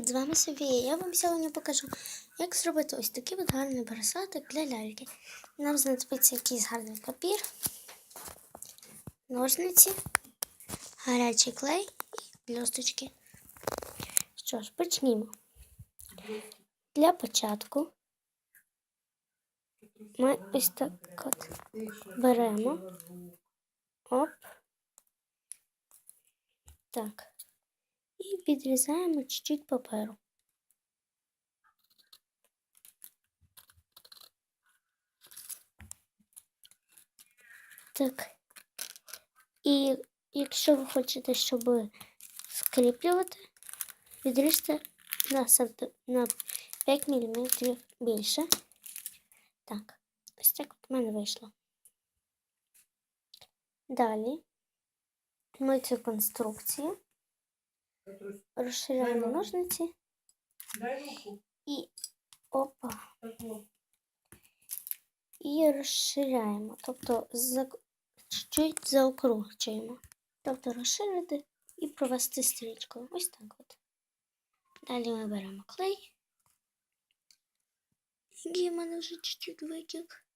Привіт, з вами Софія. Я вам сьогодні покажу, як зробити ось такий от гарний бросатик для ляльки. Нам знадобиться якийсь гарний папір, ножниці, гарячий клей і блісточки. Що ж, почнімо. Для початку ми ось так от беремо. Оп. Так. І відрізаємо чуть-чуть паперу. Так. І якщо ви хочете, щоб скріплювати, відріжте на, на 5 мм більше. Так, ось так в мене вийшло. Далі ми цю конструкцію розширяємо ножниці Дай руку. і опа, і розширяємо. Тобто за, чуть заокруглюємо. Тобто розширити і провести стрічкою. Ось так от. Далі ми беремо клей. Який в мене вже чуть-чуть витік.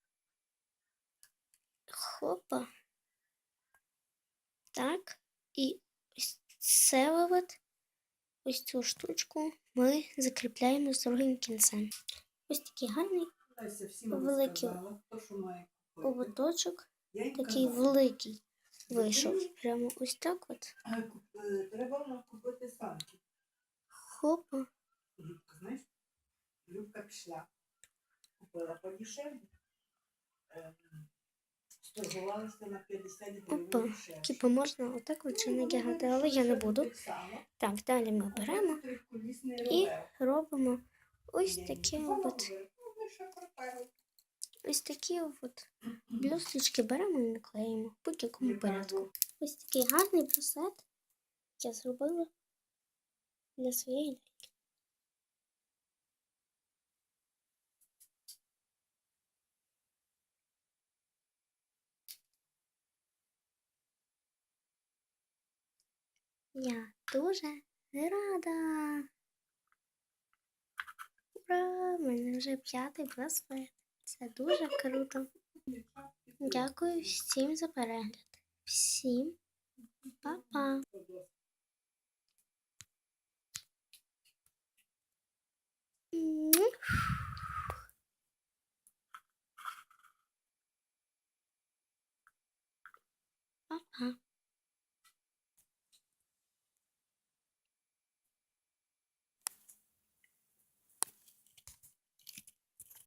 Хопа. Так. І ось це от, ось цю штучку ми закріпляємо з другим кінцем. Ось такий гарний Великий ободочок, такий великий вийшов. Прямо ось так от. «А, куп- е, Треба нам купити санки. Хопа. Любка, знаєш? Любка пішла. Купила подешевле. Ем, Сторгувалися на 50 гривень Опа. Типу можна отак от ще надягати, але я не буду. Так далі ми беремо і робимо ось такі от, ну, ще проперли. ось такі от блісточки беремо і наклеїмо в будь-якому порядку. Ось такий гарний браслет я зробила для своєї ляльки. Я дуже рада. Ура! Мене вже п'ятий браслет. Це дуже круто. Дякую всім за перегляд. Всім па-па. Па-па.